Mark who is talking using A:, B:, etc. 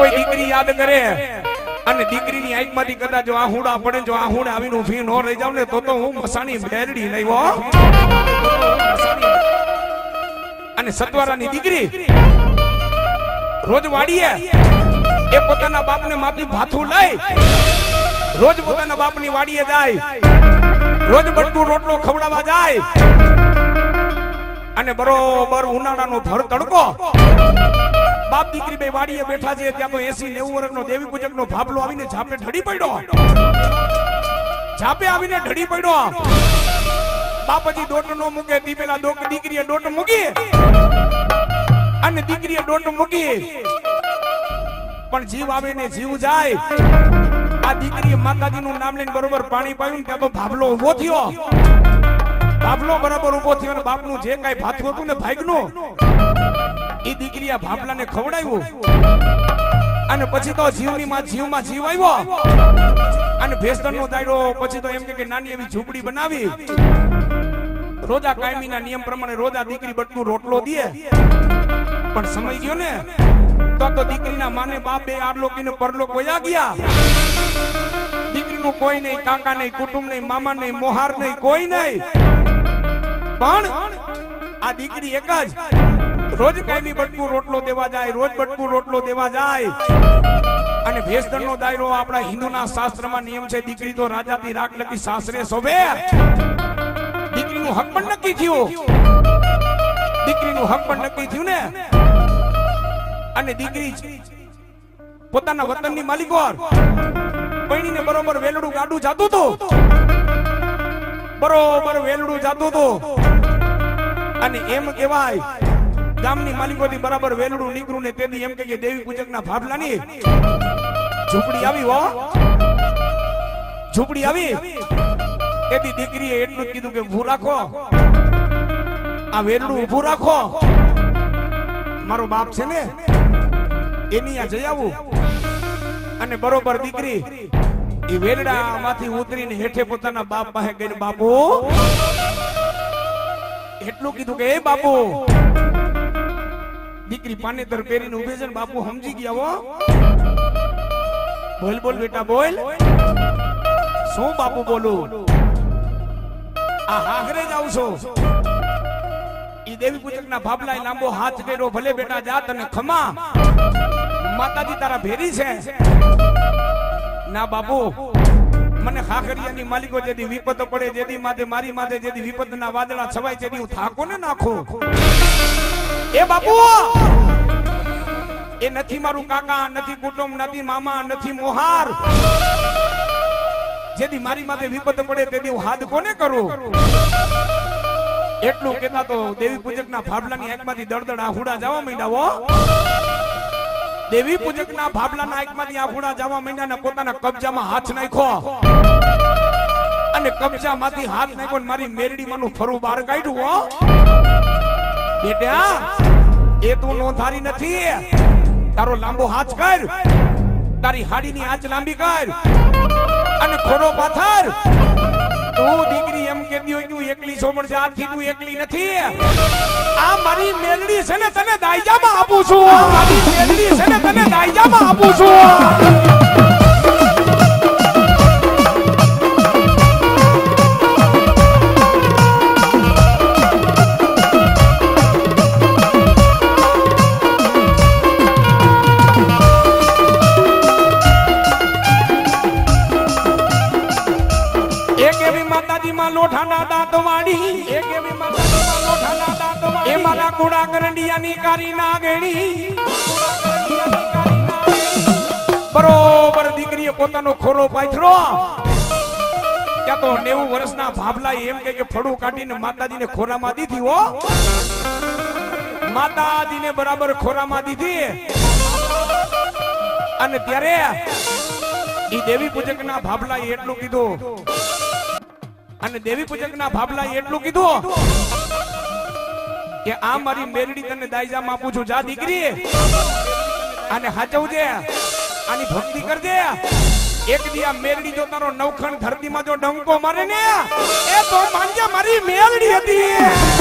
A: કોઈ દીકરી યાદ કરે? અને દીકરીની આંખમાંથી કદાચ જો આહુડા પડે જો આહુડા આવીને ઊભી ન રહી જાવ ને તો તો હું મસાણી બેરડી લઈવો અને સતવારાની દીકરી રોજ વાડીએ એ પોતાના બાપને માથું ભાથું લઈ રોજ પોતાના બાપની વાડીએ જાય. રોજ બટકું રોટલો ખવડાવવા જાય. અને બરોબર ઉનાળાનો ભર તડકો. દીકરી બે વાડીએ બેઠા છે, ત્યાં તો 80 90 વર્ષનો દેવી પૂજક નો ભાભલો આવીને ઝાપે ઢળી પડ્યો. ઝાપે આવીને ઢળી પડ્યો. બાપજી દોટ નો મૂકે તી પેલા દોક દીકરીએ દોટ મૂકી. અને દીકરીએ દોટ મૂકી. પણ જીવ આવે ને જીવ જાય. આ દીકરીએ માતાજીનું નામ લઈને બરોબર પાણી પાયું ત્યાં તો ભાભલો ઊભો થયો. ભાભલો બરાબર ઊભો થયો અને બાપનું જે કાઈ ભાથું હતું ને ભાગનું એ દીકરી આ ભાપલાને ખવડાવ્યું. અને પછી તો જીવની માં જીવમાં જીવ આવ્યો. અને ભેસ્તરનો દાયરો પછી તો એમ કે નાની એવી ઝૂંપડી બનાવી. રોજા કાયમીના નિયમ પ્રમાણે રોજા દીકરી બટકું રોટલો દે. પણ સમય ગયો ને, તો તો દીકરીના માને બાપ બે આરલોકીને પરલોક વયા ગયા. દીકરીનું કોઈ નહીં, કાકા નહીં, કુટુંબ નહીં, મામા નહીં, મોહાર નહીં, કોઈ નહીં. પણ આ દીકરી એક જ. રોજ કાયમી બટકું રોટલો દેવા જાય, રોજ બટકું રોટલો દેવા જાય. અને ભેસદણનો દાયરો આપણા હિન્દુના શાસ્ત્રમાં નિયમ છે, દીકરી તો રાજાથી રાખ લખી સાસરે શોભે. દીકરીનું હક પણ નક્કી થયું. દીકરીનું હક પણ નક્કી થયું ને. અને દીકરી પોતાના વતનની માલિકોર પૈણીને બરોબર વેલડું ગાડું જાતું હતું બરોબર વેલડું જાતું હતું અને એમ કહેવાય ગામની માલિકોથી બરાબર વેલડું નીકળું ને તેથી એમ કે દેવી પૂજકના ભાભલાની. ઝૂંપડી આવી હો. ઝૂંપડી આવી. તેથી દીકરીએ એટલું જ કીધું કે ઊભું રાખો. આ વેલડું ઊભું રાખો. મારો બાપ છે ને, એની આ જઈ આવું. અને બરોબર દીકરી, એ વેલડામાંથી ઉતરીને હેઠે પોતાના બાપ પાસે ગઈને, બાપુ. એટલું કીધું કે, એ બાપુ. દીકરી પાનેતર પહેરીને ઉભે છે ને બાપુ સમજી ગયા હો. બોલ બોલ બેટા, બોલ. શું બાપુ બોલું? આ હાગરે જ આવશો ઈ દેવી પૂજક ના ભાભલાએ લાંબો હાથ કર્યો ભલે બેટા, જાત અને ખમા. માતાજી તારા ભેરી છે. ના બાપુ, મને ખાખરિયાની માલિકો જેથી વિપત પડે, જેથી માથે મારી માથે જેથી વિપતના વાદળા છવાય, જેથી હું થાકો ને નાખું. એ બાપુ! એ નથી મારું કાકા, નથી કુટુંબ, નથી મામા, નથી મોહાર. જેથી મારી માથે વિપત પડે તેથી હું હાથ કોને કરું? એટલું કેતા તો દેવી પૂજકના ભાભલાની આંખમાંથી દળદળ આહુડા જવા માંડ્યા હો. દેવી પૂજકના ભાભલાના આંખમાંથી આહુડા જવા માંડ્યા ને પોતાના કબજામાં હાથ નાખ્યો. અને કબજામાંથી હાથ નાખ્યો ને મારી મેરડીમાંનું ફરું બહાર કાઢ્યું, હો. બેટા, એ તું નોંધારી નથી. તારો લાંબો હાથ કર. તારી હાડીની આંચ લાંબી કર. અને ખોરો પાથર. તું દીકરી એમ કે હું એકલી છો છે, આથી તું એકલી નથી. આ મારી મેલડી છે ને તને દાયજામાં આપું છું. મારી મેલડી છે ને તને દાયજામાં આપું છું. મારા કુડા કરંડિયાની કારી નાગણી. બરોબર દીકરીએ પોતાનો ખોરો પાથરો ત્યાં તો નેવું વર્ષના ભાભલા એમ કે ફળું કાઢીને માતાજીને ખોરામાં દીધી હો. માતાજીને બરાબર ખોરામાં દીધી. અને ત્યારે ઈ દેવી પૂજકના ભાભલા એટલું કીધું. અને દેવી પૂજક ના ભાભલા એટલું કીધું. કે આ મારી મેરડી તને દાયજામાં આપું છું. જા દીકરી. અને હાચવજે. આની ભક્તિ કરજે. એક દી મેરડી જો તારો નવખંડ ધરતીમાં જો ડંકો મારે ને, એ તો માંજે મારી મેરડી હતી.